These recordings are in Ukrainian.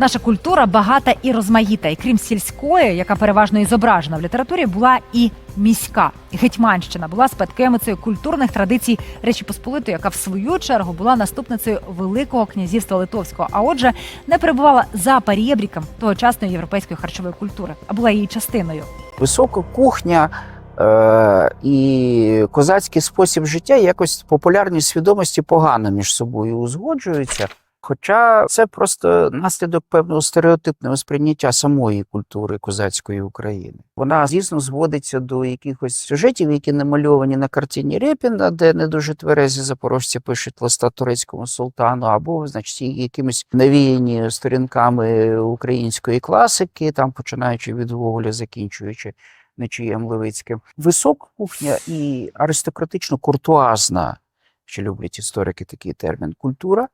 Наша культура багата і розмаїта, і крім сільської, яка переважно і зображена в літературі, була і міська. Гетьманщина була спадкоємицею культурних традицій Речі Посполитої, яка в свою чергу була наступницею Великого князівства Литовського. А отже, не перебувала за парєбріком тогочасної європейської харчової культури, а була її частиною. Висока кухня е- і козацький спосіб життя якось популярні свідомості погано між собою узгоджуються. Хоча це просто наслідок певного стереотипного сприйняття самої культури козацької України. Вона, звісно, зводиться до якихось сюжетів, які намальовані на картині Репіна, де не дуже тверезі запорожці пишуть листа турецькому султану, або, значить, якимись навіяні сторінками української класики, там починаючи від Гоголя, закінчуючи Нечієм Левицьким. Висока кухня і аристократично-куртуазна, що люблять історики такий термін, культура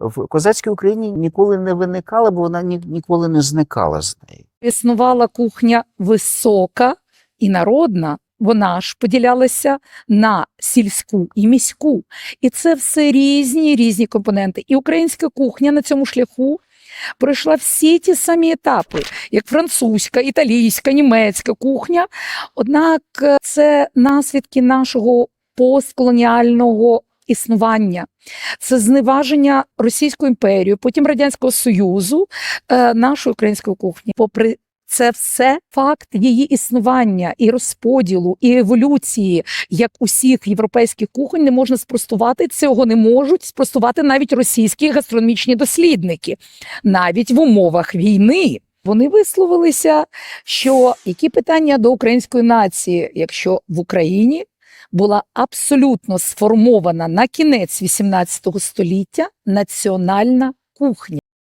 в козацькій Україні ніколи не виникала, бо вона ні, ніколи не зникала з неї. існувала кухня висока і народна. Вона ж поділялася на сільську і міську. І це все різні різні компоненти. І українська кухня на цьому шляху пройшла всі ті самі етапи, як французька, італійська, німецька кухня. Однак е, це наслідки нашого постколоніального існування. Це зневаження Російської імперії, потім Радянського Союзу, е, нашої української кухні. Попри це все факт її існування і розподілу, і еволюції, як усіх європейських кухонь, не можна спростувати. Цього не можуть спростувати навіть російські гастрономічні дослідники, навіть в умовах війни. Вони висловилися, що які питання до української нації, якщо в Україні була абсолютно сформована на кінець XVIII століття національна кухня.